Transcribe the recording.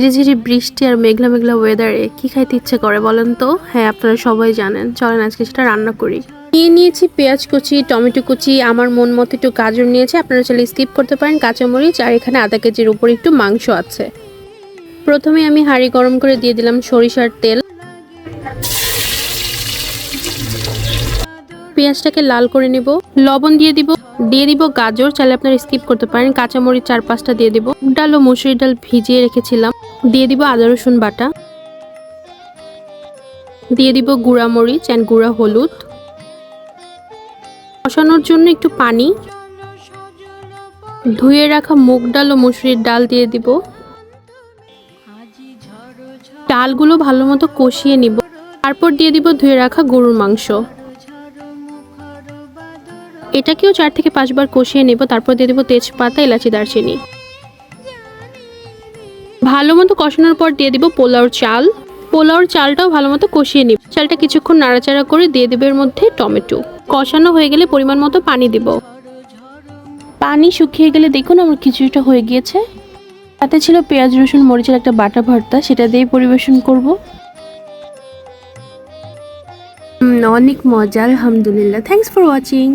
ঝিরিঝিরি বৃষ্টি আর মেঘলা মেঘলা ওয়েদারে কি খাইতে ইচ্ছে করে বলেন তো? হ্যাঁ আপনারা সবাই জানেন। চলেন আজকে সেটা রান্না করি। নিয়ে নিয়েছি পেঁয়াজ কুচি, টমেটো কুচি, আমার মন মতো একটু গাজর নিয়েছি, আপনারা চাইলে স্কিপ করতে পারেন, কাঁচামরিচ আর এখানে আধা কেজির উপর একটু মাংস আছে। প্রথমে আমি হাঁড়ি গরম করে দিয়ে দিলাম সরিষার তেল। পেঁয়াজটাকে লাল করে নেব, লবণ দিয়ে দিব দিয়ে দিব গাজর, চাইলে আপনারা স্কিপ করতে পারেন, কাঁচামরিচ চার পাঁচটা দিয়ে দিব। ডাল ও মুসুরি ডাল ভিজিয়ে রেখেছিলাম। দিয়ে দিব আদা, রসুন বাটা। দিয়ে দিব গুঁড়া মরিচ অ্যান্ড গুঁড়া হলুদ। কষানোর জন্য একটু পানি। ধুয়ে রাখা মুগ ডাল ও মুসুরির ডাল দিয়ে দিব। ডালগুলো ভালো মতো কষিয়ে নিব। তারপর দিয়ে দিব ধুয়ে রাখা গরুর মাংস। এটাকেও চার থেকে পাঁচবার কষিয়ে নেব। তারপর দিয়ে দেবো তেজপাতা, এলাচি, দারচিনি। ভালো মতো কষানোর পর দিয়ে দিব পোলাওর চাল। পোলাওর চালটাও ভালো মতো কষিয়ে নিব। চালটা কিছুক্ষণ নাড়াচাড়া করে দিয়ে দেবে এর মধ্যে টমেটো। কষানো হয়ে গেলে পরিমাণ মতো পানি দিব। পানি শুকিয়ে গেলে দেখুন আমার খিচুড়িটা হয়ে গিয়েছে। তাতে ছিল পেঁয়াজ, রসুন, মরিচের একটা বাটা ভর্তা, সেটা দিয়ে পরিবেশন করব। অনেক মজা, আলহামদুলিল্লাহ। Thanks for watching